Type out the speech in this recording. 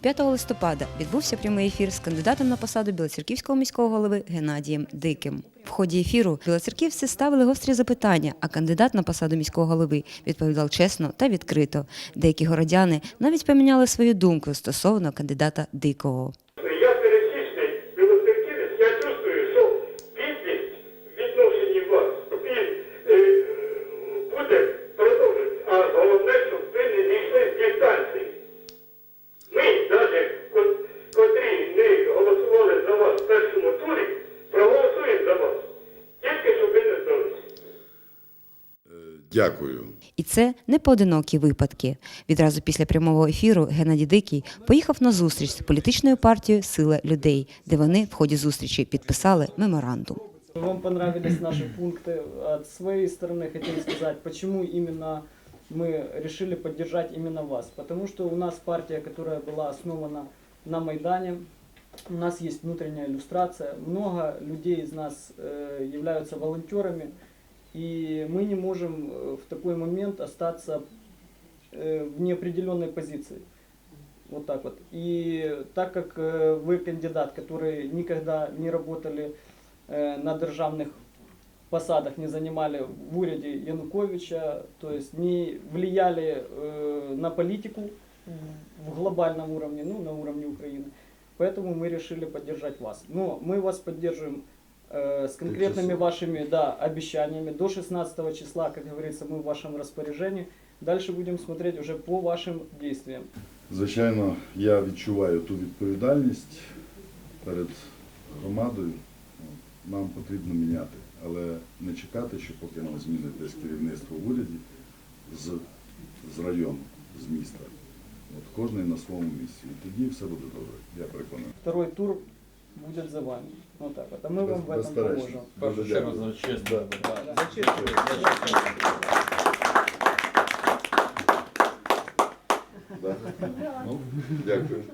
5 листопада відбувся прямий ефір з кандидатом на посаду білоцерківського міського голови Геннадієм Диким. В ході ефіру білоцерківці ставили гострі запитання, а кандидат на посаду міського голови відповідав чесно та відкрито. Деякі городяни навіть поміняли свою думку стосовно кандидата Дикого. Дякую. І це не поодинокі випадки. Відразу після прямого ефіру Геннадій Дикий поїхав на зустріч з політичною партією Сила людей, де вони в ході зустрічі підписали меморандум. Вам понравились наши пункты. От своей стороны хотим сказать, почему именно мы решили поддержать именно вас. Потому что у нас партия, которая была основана на Майдане, у нас есть внутренняя иллюстрация, много людей из нас э, являются волонтерами, И мы не можем э, в такой момент остаться э, в неопределенной позиции. Вот так вот. И так как э, вы кандидат, который никогда не работали на державных посадах, не занимали в уряде Януковича, то есть не влияли на политику в глобальном уровне, ну, на уровне Украины. Поэтому мы решили поддержать вас. Но мы вас поддерживаем с конкретными вашими да, обещаниями. До 16 числа, как говорится, мы в вашем распоряжении. Дальше будем смотреть уже по вашим действиям. Звичайно, я відчуваю ту відповідальність перед громадою. Нам потрібно міняти, але не чекати, що поки не змінитесь керівництво в уряді з, з району, з міста. От кожен на своєму місці. І тоді все буде добре, я переконаний. Второй тур будет за вами. Вот так вот. А мы вам в этом поможем. Першу чергу за честь. Да. Да. За честь. Да? Ну, Дякую.